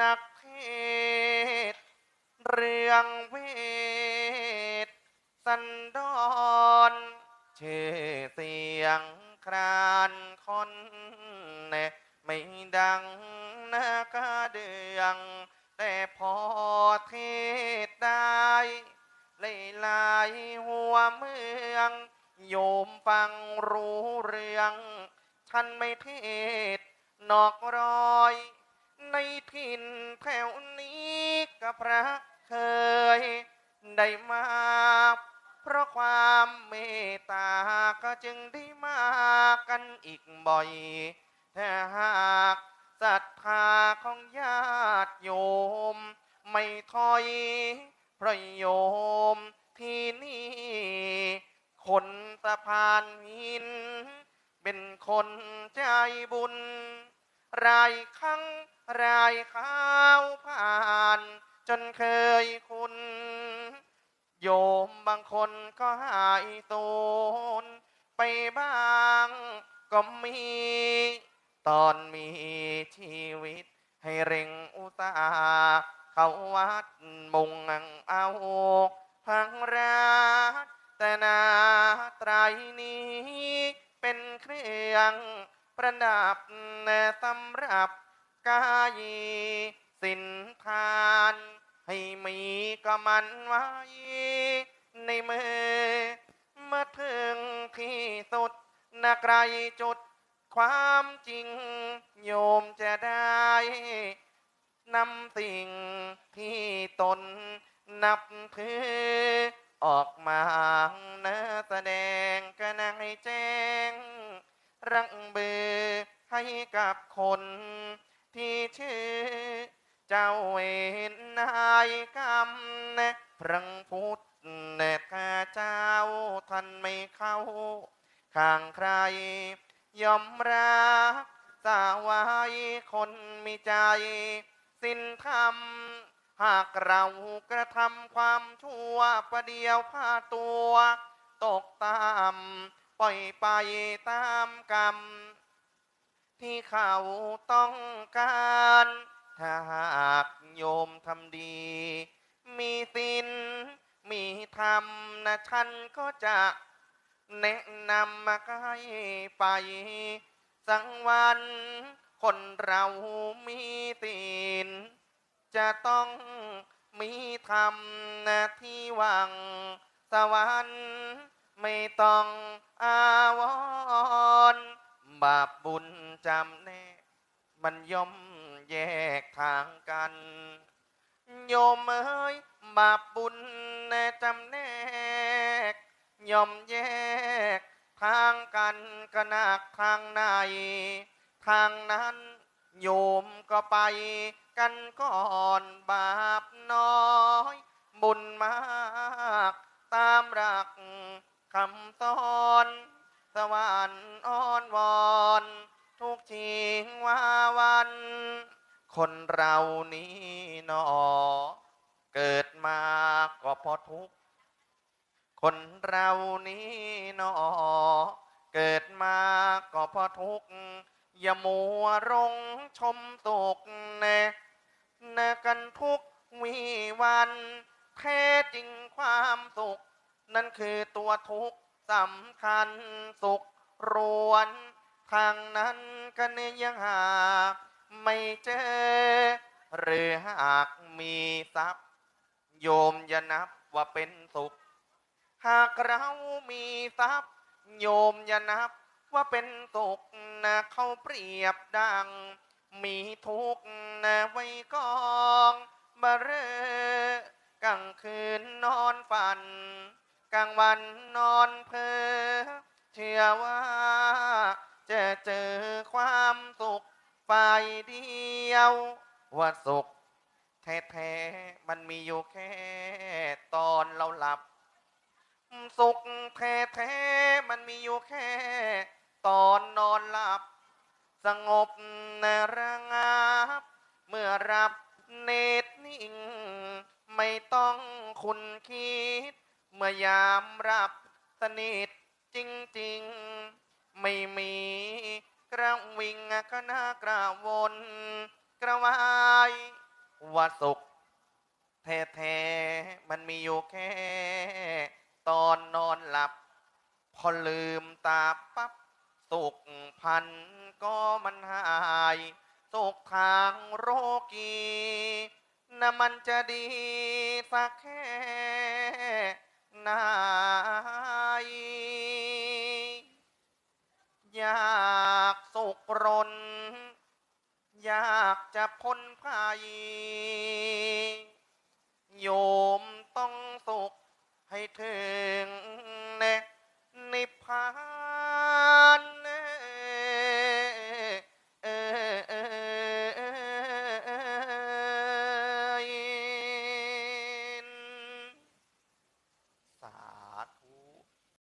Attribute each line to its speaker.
Speaker 1: นักเทศเรื่องเวท สันดอนเชื่อเสียงครานคนเน่ไม่ดังนักเดือง แต่พอเทศได้หลายหัวเมือง โยมฟังรู้เรื่อง ฉันไม่เทศนอกรอย ในถิ่นแถวนี้กับพระเคย ได้มา เพราะความเมตตาก็จึงได้มากันอีกบ่อยถ้าหากศรัทธาของญาติโยม ไม่ถอยพระโยมที่นี่คนสะพานหิน เป็นคนใจบุญ รายครั้ง รายข้าวผ่าน จนเคยคุณโยมบางคนก็หายตูนไปบ้างก็มี ตอนมีชีวิต ให้เร่งอุตสาห์เข้าวัดมุงเอาพังรักแต่นาไตรนี้ เป็นเครื่องประดับสำรับ กายสินทาน ให้มีก็มันไว้ในมือเมื่อถึงที่สุดนาไกลจุดความจริง โยมจะได้นำสิ่งที่ตนนับถือออกมาเนื้อแสดงก็นให้แจ้ง รังเบือให้กับคน ที่ชื่อ เจ้าเวนนายกรรมนพระพุทธเนข้าเจ้าท่านไม่เข้า ข้างใครยอมรักสาวายคนมีใจ สิ้นธรรม หากเรากระทำความชั่วประเดียวพาตัว ตกตาม ปล่อยไปตามกรรม ที่เขาต้องการ ถ้าหากโยมทำดี มีศีลมีธรรมนะฉันก็จะแนะนำมาให้ไป สังวัน คนเรามีศีลจะต้องมีธรรมนะที่หวังสวรรค์ไม่ต้องอาวร บาปบุญจำแนกมันย่อมแยกทางกัน โยมเอ้ยบาปบุญแน่จำแนก ย่อมแยก ทางกันกหนักทางใน ทางนั้นโยมก็ไปกันก่อนบาปน้อย บุญมาก ตามรักคำสอน สวรรค์อ้อนวอนทุกชิงว่าวัน คนเรานี้หนอ เกิดมาก็เพราะทุกข์คนเรานี้หนอ เกิดมาก็เพราะทุกข์อย่ามัวรงชมสุขแน่แน่กันทุกวีวันแท้จริงความสุข นั่นคือตัวทุกข์ สำคัญสุขรวน ทางนั้นก็นยังหา ไม่เจอ หรือหากมีทรัพย์ โยมอย่านับว่าเป็นสุข หากเรามีทรัพย์ โยมอย่านับว่าเป็นสุขนะเขาเปรียบดัง มีทุกข์นะไว้กองบาเรอกลางคืนนอนฝัน กลางวันนอนเพ้อเชื่อว่าจะเจอความสุขฝ่ายเดียว ว่าสุขแท้ๆมันมีอยู่แค่ตอนเราหลับ สุขแท้ๆมันมีอยู่แค่ ตอนนอนหลับ สงบนะระงับ เมื่อรับเนตรนิ่ง ไม่ต้องคุณคิด เมื่อยามรับสนิทจริงๆ ไม่มีกระวิงก็น่ากระวนกระวายว่าสุขแท้ๆมันมีอยู่แค่ ตอนนอนหลับ พอลืมตาปั๊บสุขพันก็มันหายสุขทางโรกีน่ะมันจะดีสักแค่ นอยากสุขรน อยากจะพ้นภัย โยมต้องสุขให้ถึงเนนิพพาน